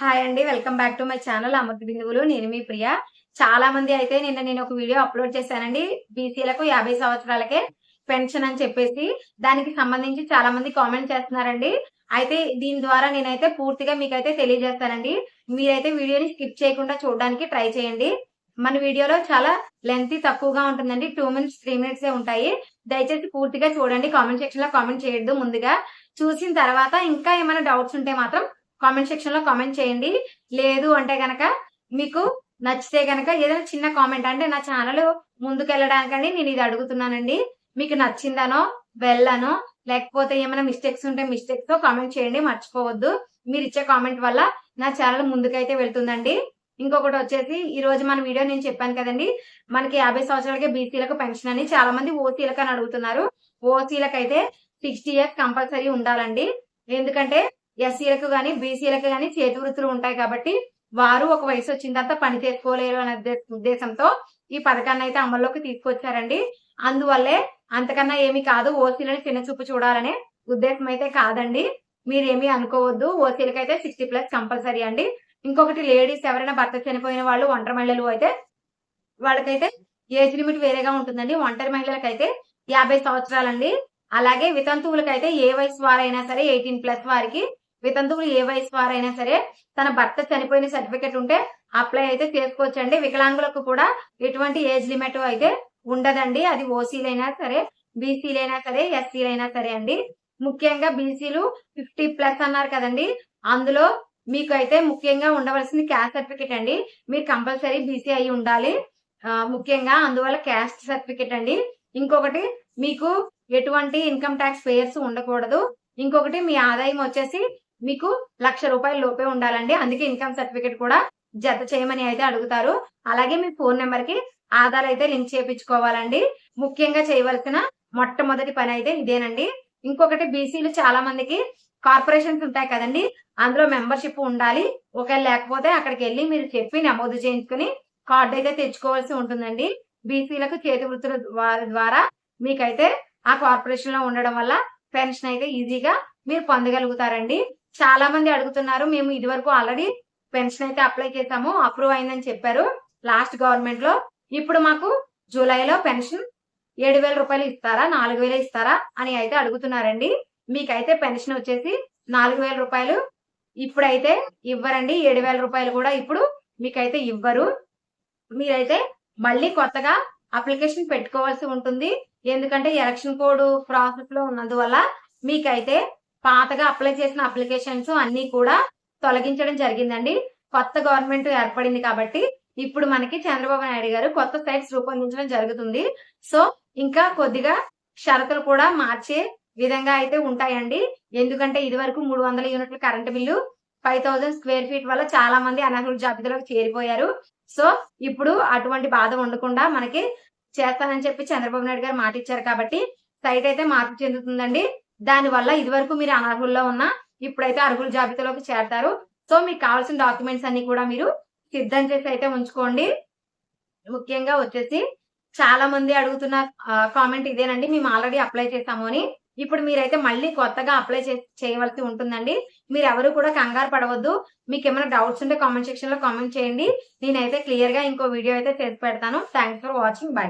Hi అండి welcome back to my channel Amrutha Bindhuvulu. నేను మీ ప్రియ. చాలా మంది అయితే నిన్న నేను ఒక వీడియో అప్లోడ్ చేశానండి. బీసీలకు యాభై సంవత్సరాలకే పెన్షన్ అని చెప్పేసి దానికి సంబంధించి చాలా మంది కామెంట్ చేస్తున్నారండి. అయితే దీని ద్వారా నేనైతే పూర్తిగా మీకైతే తెలియజేస్తానండి. మీరైతే వీడియోని స్కిప్ చేయకుండా చూడడానికి ట్రై చేయండి. మన వీడియోలో చాలా లెంత్ తక్కువగా ఉంటుందండి. టూ మినిట్స్ త్రీ మినిట్స్ ఉంటాయి. దయచేసి పూర్తిగా చూడండి. కామెంట్ సెక్షన్లో కామెంట్ చేయొద్దు ముందుగా. చూసిన తర్వాత ఇంకా ఏమైనా డౌట్స్ ఉంటే మాత్రం కామెంట్ సెక్షన్లో కామెంట్ చేయండి. లేదు అంటే గనక మీకు నచ్చితే గనక ఏదైనా చిన్న కామెంట్ అంటే నా ఛానల్ ముందుకెళ్ళడానికండి నేను ఇది అడుగుతున్నానండి. మీకు నచ్చిందనో వెళ్ళనో లేకపోతే ఏమైనా మిస్టేక్స్ ఉంటే మిస్టేక్స్తో కామెంట్ చేయండి. మర్చిపోవద్దు. మీరు ఇచ్చే కామెంట్ వల్ల నా ఛానల్ ముందుకైతే వెళ్తుందండి. ఇంకొకటి వచ్చేసి ఈ రోజు మన వీడియో నేను చెప్పాను కదండి మనకి యాభై సంవత్సరాలకే బీసీలకు పెన్షన్ అని చాలా మంది ఓసీలకు అని అడుగుతున్నారు. ఓసీలకు అయితే సిక్స్టీ ఇయర్స్ కంపల్సరీ ఉండాలండి. ఎందుకంటే ఎస్సీలకు కానీ బీసీలకు కానీ చేతి వృత్తులు ఉంటాయి కాబట్టి వారు ఒక వయసు వచ్చిన తర్వాత పని చేసుకోలేరు అనే ఉద్దేశంతో ఈ పథకాన్ని అయితే అమల్లోకి తీసుకొచ్చారండి. అందువల్లే అంతకన్నా ఏమి కాదు ఓసీలని చిన్న చూపు చూడాలనే ఉద్దేశం అయితే కాదండి. మీరేమీ అనుకోవద్దు. ఓసీలకు అయితే సిక్స్టీ ప్లస్ కంపల్సరీ అండి. ఇంకొకటి లేడీస్ ఎవరైనా భర్త చనిపోయిన వాళ్ళు ఒంటరి మహిళలు అయితే వాళ్ళకైతే ఏజ్ లిమిట్ వేరేగా ఉంటుందండి. ఒంటరి మహిళలకైతే యాభై సంవత్సరాలండి. అలాగే వితంతువులకైతే ఏ వయసు వారైనా సరే ఎయిటీన్ ప్లస్ వారికి వితంతువులు ఏ వయసు వారైనా సరే తన భర్త చనిపోయిన సర్టిఫికెట్ ఉంటే అప్లై అయితే చేసుకోవచ్చండి. వికలాంగులకు కూడా ఎటువంటి ఏజ్ లిమిట్ అయితే ఉండదండి. అది ఓసీలైనా సరే బీసీలైనా సరే ఎస్సీలైనా సరే అండి. ముఖ్యంగా బీసీలు ఫిఫ్టీ ప్లస్ అన్నారు కదండి. అందులో మీకు అయితే ముఖ్యంగా ఉండవలసింది క్యాస్ట్ సర్టిఫికేట్ అండి. మీరు కంపల్సరీ బీసీ అయి ఉండాలి. ముఖ్యంగా అందువల్ల క్యాస్ట్ సర్టిఫికేట్ అండి. ఇంకొకటి మీకు ఎటువంటి ఇన్కమ్ ట్యాక్స్ పేయర్స్ ఉండకూడదు. ఇంకొకటి మీ ఆదాయం వచ్చేసి మీకు లక్ష రూపాయల లోపే ఉండాలండి. అందుకే ఇన్కమ్ సర్టిఫికేట్ కూడా జత చేయమని అయితే అడుగుతారు. అలాగే మీ ఫోన్ నెంబర్కి ఆధార్ అయితే లింక్ చేయించుకోవాలండి. ముఖ్యంగా చేయవలసిన మొట్టమొదటి పని అయితే ఇదేనండి. ఇంకొకటి బీసీలు చాలా మందికి కార్పొరేషన్స్ ఉంటాయి కదండి. అందులో మెంబర్షిప్ ఉండాలి. ఒకవేళ లేకపోతే అక్కడికి వెళ్ళి మీరు చెప్పి నమోదు చేయించుకుని కార్డు అయితే తెచ్చుకోవాల్సి ఉంటుందండి. బీసీలకు చేతి వృత్తుల ద్వారా మీకైతే ఆ కార్పొరేషన్లో ఉండడం వల్ల పెన్షన్ అయితే ఈజీగా మీరు పొందగలుగుతారండి. చాలా మంది అడుగుతున్నారు. మేము ఇదివరకు ఆల్రెడీ పెన్షన్ అయితే అప్లై చేసాము అప్రూవ్ అయిందని చెప్పారు లాస్ట్ గవర్నమెంట్లో. ఇప్పుడు మాకు జూలైలో పెన్షన్ ఏడు వేల రూపాయలు ఇస్తారా నాలుగు వేలు ఇస్తారా అని అయితే అడుగుతున్నారండి. మీకైతే పెన్షన్ వచ్చేసి నాలుగు వేల రూపాయలు ఇప్పుడైతే ఇవ్వరండి. ఏడు వేల రూపాయలు కూడా ఇప్పుడు మీకైతే ఇవ్వరు. మీరైతే మళ్ళీ కొత్తగా అప్లికేషన్ పెట్టుకోవాల్సి ఉంటుంది. ఎందుకంటే ఎలక్షన్ కోడ్ ప్రాసెస్లో ఉన్నందువల్ల మీకైతే పాతగా అప్లై చేసిన అప్లికేషన్స్ అన్ని కూడా తొలగించడం జరిగిందండి. కొత్త గవర్నమెంట్ ఏర్పడింది కాబట్టి ఇప్పుడు మనకి చంద్రబాబు నాయుడు గారు కొత్త సైట్స్ రూపొందించడం జరుగుతుంది. సో ఇంకా కొద్దిగా షరతులు కూడా మార్చే విధంగా అయితే ఉంటాయండి. ఎందుకంటే ఇది వరకు మూడు వందల యూనిట్ల current bill five thousand square feet వల్ల చాలా మంది అనర్హుల జాబితాలోకి చేరిపోయారు. సో ఇప్పుడు అటువంటి బాధ ఉండకుండా మనకి చేస్తానని చెప్పి చంద్రబాబు నాయుడు గారు మాట ఇచ్చారు కాబట్టి సైట్ అయితే మార్పు చెందుతుందండి. దాని వల్ల ఇదివరకు మీరు అనర్హుల్లో ఉన్న ఇప్పుడైతే అర్హుల జాబితాలోకి చేరతారు. సో మీకు కావాల్సిన డాక్యుమెంట్స్ అన్ని కూడా మీరు సిద్ధం చేసి అయితే ఉంచుకోండి. ముఖ్యంగా వచ్చేసి చాలా మంది అడుగుతున్న కామెంట్ ఇదేనండి మేము ఆల్రెడీ అప్లై చేసాము అని. ఇప్పుడు మీరైతే మళ్ళీ కొత్తగా అప్లై చేయవలసి ఉంటుందండి. మీరు ఎవరు కూడా కంగారు పడవద్దు. మీకు ఏమైనా డౌట్స్ ఉంటే కామెంట్ సెక్షన్లో కామెంట్ చేయండి. నేనైతే క్లియర్గా ఇంకో వీడియో అయితే చేసి పెడతాను. Thanks for watching bye